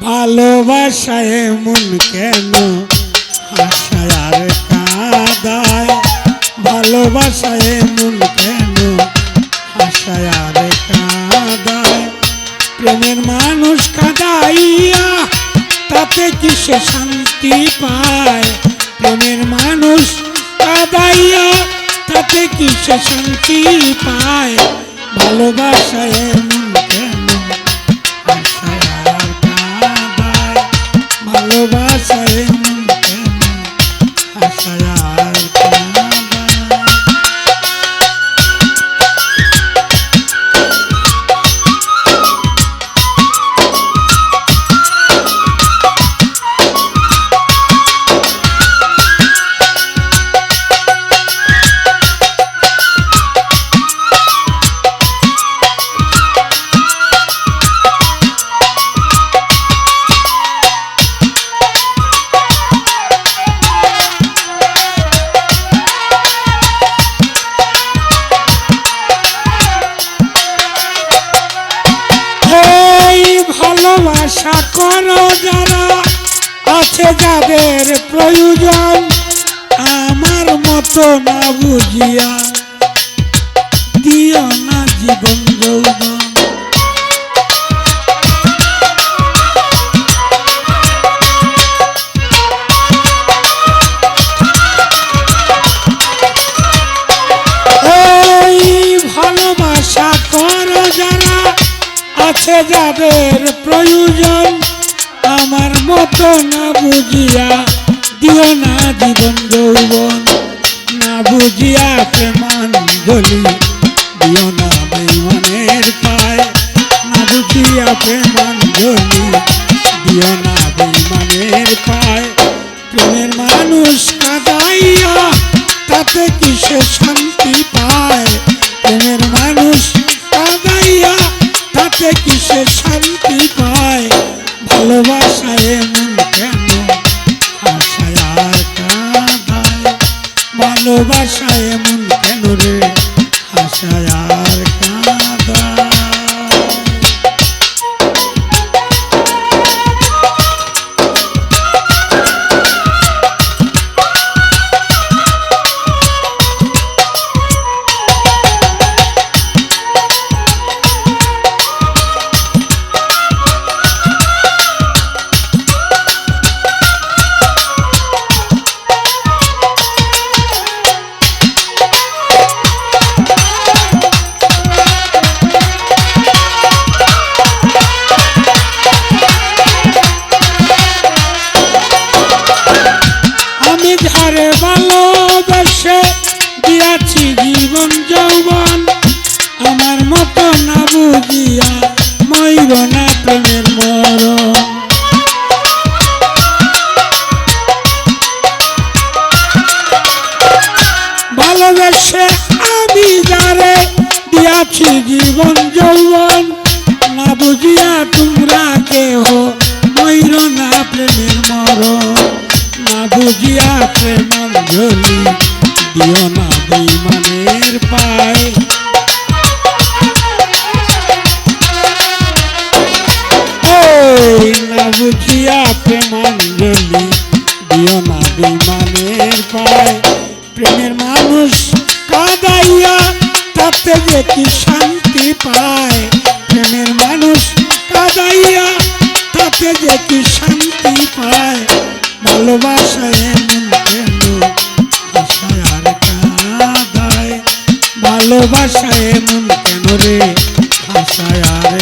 ভালোবাসায় মন কেন আর কাদায়? ভালোবাসায় মন কেন আর কাদায়? প্রেমের মানুষ কাদাইয়া তাতে কিসে শান্তি পায়? প্রেমের মানুষ কাদাইয়া তাতে কিসে শান্তি পায়? ভালোবাসায় মন কেন ভালোবাসায় করো যারা আছে যাদের প্রয়োজন আমার মতো না বুঝিয়া দিও না জীবন। আছে যাদের প্রয়োজন। আমার মতো না বুঝিয়া দিও না জীবন যৌবন। না বুঝিয়া প্রেমাঞ্জলি দিও না বেমনের পায়। না বুঝিয়া প্রেমাঞ্জলি দিও না বেমানের পায়। প্রেমের মানুষ কাদাইয়া তাতে কিসে শান্তি পায়? প্রেমের মানুষ তাতে কিসে শান্তি পায়? ভালোবাসায় মন কেন আশায় আর কাঁদায়? ভালোবাসায় মন কেন রে? বুঝিয়া ময়ূর না প্রেমের মরণ। তাতে যে কি শান্তি পায় ভালোবাসায় এমন কেন? আশায় আর কাঁদায় ভালোবাসায় এমন কেন রে? আশায় আর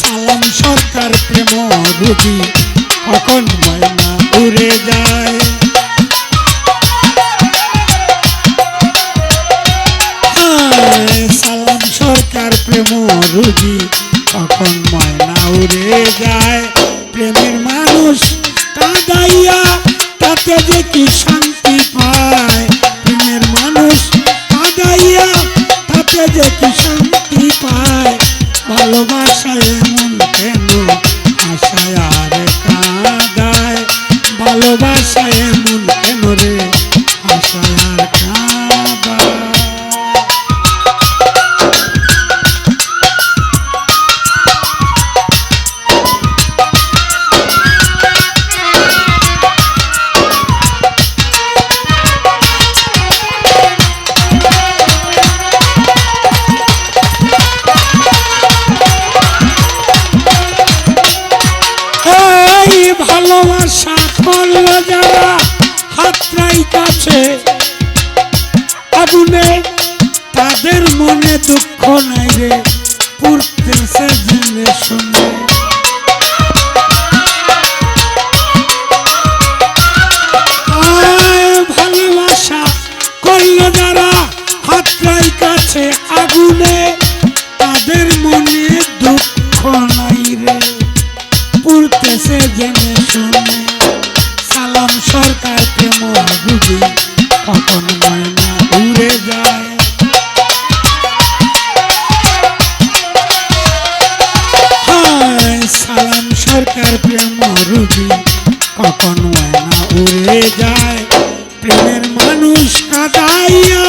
সালাম সরকার প্রেম রুগী কখন ময়না উড়ে যায়। সালাম সরকার প্রেম রুজি কখন ময়না উড়ে যায়। প্রেমের মানুষ কাঁদাইয়া, তাতে যে শান্তি ভালোবাসা করল যারা হাতরাই কাছে আগুনে তাদের মনে দুঃখ নাই রে পুরতেছে জিনিস শুনে বুঝি কখন ময়না উড়ে যায়। ময়না উড়ে যায়। প্রেমের মানুষ কাদাইয়া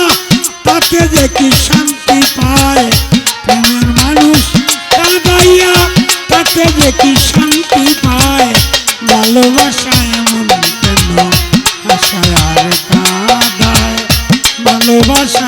তাতে যে কি আশায় আর কাদায় ভালোবাসা